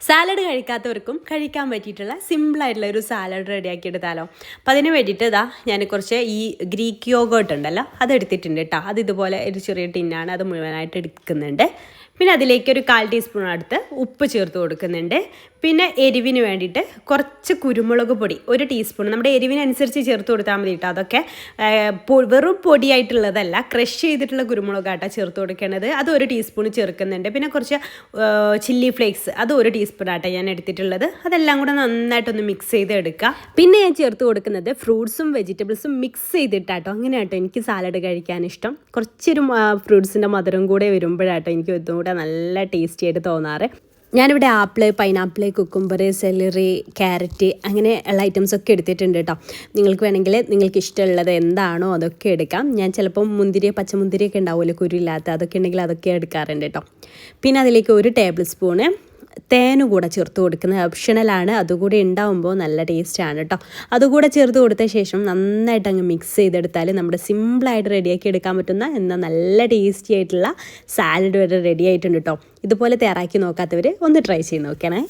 Salad കഴിക്കാത്തവർക്കും കഴിക്കാൻ പറ്റിയിട്ടുള്ള സിമ്പിളായിട്ടുള്ള ഒരു സാലഡ് റെഡിയാക്കി എടുത്താലോ അപ്പം അതിന് വേണ്ടിയിട്ട് ഇതാ ഞാൻ കുറച്ച് ഈ ഗ്രീക്ക് യോഗോട്ട് ഉണ്ടല്ലോ അത് എടുത്തിട്ടുണ്ട് കേട്ടോ അത് ഇതുപോലെ ഒരു ചെറിയ ടിന്നാണ് അത് മുഴുവനായിട്ട് എടുക്കുന്നുണ്ട്. പിന്നെ അതിലേക്ക് ഒരു കാൽ ടീസ്പൂൺ അടുത്ത് ഉപ്പ് ചേർത്ത് കൊടുക്കുന്നുണ്ട്. പിന്നെ എരിവിന് വേണ്ടിയിട്ട് കുറച്ച് കുരുമുളക് പൊടി ഒരു ടീസ്പൂൺ നമ്മുടെ എരിവിനനുസരിച്ച് ചേർത്ത് കൊടുത്താൽ മതി കേട്ടോ അതൊക്കെ. വെറും പൊടിയായിട്ടുള്ളതല്ല ക്രഷ് ചെയ്തിട്ടുള്ള കുരുമുളകാട്ടോ ചേർത്ത് കൊടുക്കേണ്ടത് അത് ഒരു ടീസ്പൂൺ ചേർക്കുന്നുണ്ട്. പിന്നെ കുറച്ച് ചില്ലി ഫ്ലേക്സ് അത് ഒരു ടീസ്പൂൺ ആട്ടെ ഞാൻ എടുത്തിട്ടുള്ളത്. അതെല്ലാം കൂടെ നന്നായിട്ടൊന്ന് മിക്സ് ചെയ്ത് എടുക്കുക പിന്നെ ഞാൻ ചേർത്ത് കൊടുക്കുന്നത് ഫ്രൂട്ട്സും വെജിറ്റബിൾസും മിക്സ് ചെയ്തിട്ടാട്ടോ. അങ്ങനെയാട്ടോ എനിക്ക് സാലഡ് കഴിക്കാൻ ഇഷ്ടം. കുറച്ചൊരു ഫ്രൂട്ട്സിന്റെ മധുരം കൂടെ വരുമ്പോഴാട്ടോ എനിക്ക് ഒന്നും കൂടെ നല്ല ടേസ്റ്റി ആയിട്ട് തോന്നാറ്. ഞാനിവിടെ apple pineapple cucumber celery carrot അങ്ങനെ ഉള്ള ഐറ്റംസ് ഒക്കെ എടുത്തിട്ടുണ്ട് കേട്ടോ നിങ്ങൾക്ക് വേണമെങ്കിൽ നിങ്ങൾക്ക് ഇഷ്ടമുള്ളത് എന്താണോ അതൊക്കെ എടുക്കാം. ഞാൻ ചിലപ്പം മുന്തിരി പച്ചമുന്തിരിയൊക്കെ ഉണ്ടാവുമല്ലോ കുരുവില്ലാത്ത അതൊക്കെ ഉണ്ടെങ്കിൽ അതൊക്കെ എടുക്കാറുണ്ട് കേട്ടോ പിന്നെ അതിലേക്ക് ഒരു ടേബിൾ സ്പൂണ് തേന് കൂടെ ചേർത്ത് കൊടുക്കുന്നത് ഓപ്ഷണലാണ് അതുകൂടി ഉണ്ടാവുമ്പോൾ നല്ല ടേസ്റ്റാണ് കേട്ടോ അതുകൂടെ ചേർത്ത് കൊടുത്ത ശേഷം നന്നായിട്ട് അങ്ങ് മിക്സ് ചെയ്തെടുത്താൽ നമ്മുടെ സിമ്പിളായിട്ട് റെഡിയാക്കി എടുക്കാൻ പറ്റുന്ന എന്നാൽ നല്ല ടേസ്റ്റി ആയിട്ടുള്ള സാലഡ് വരെ റെഡി ആയിട്ടുണ്ട് കേട്ടോ ഇതുപോലെ തയ്യാറാക്കി നോക്കാത്തവർ ഒന്ന് ട്രൈ ചെയ്ത് നോക്കണേ.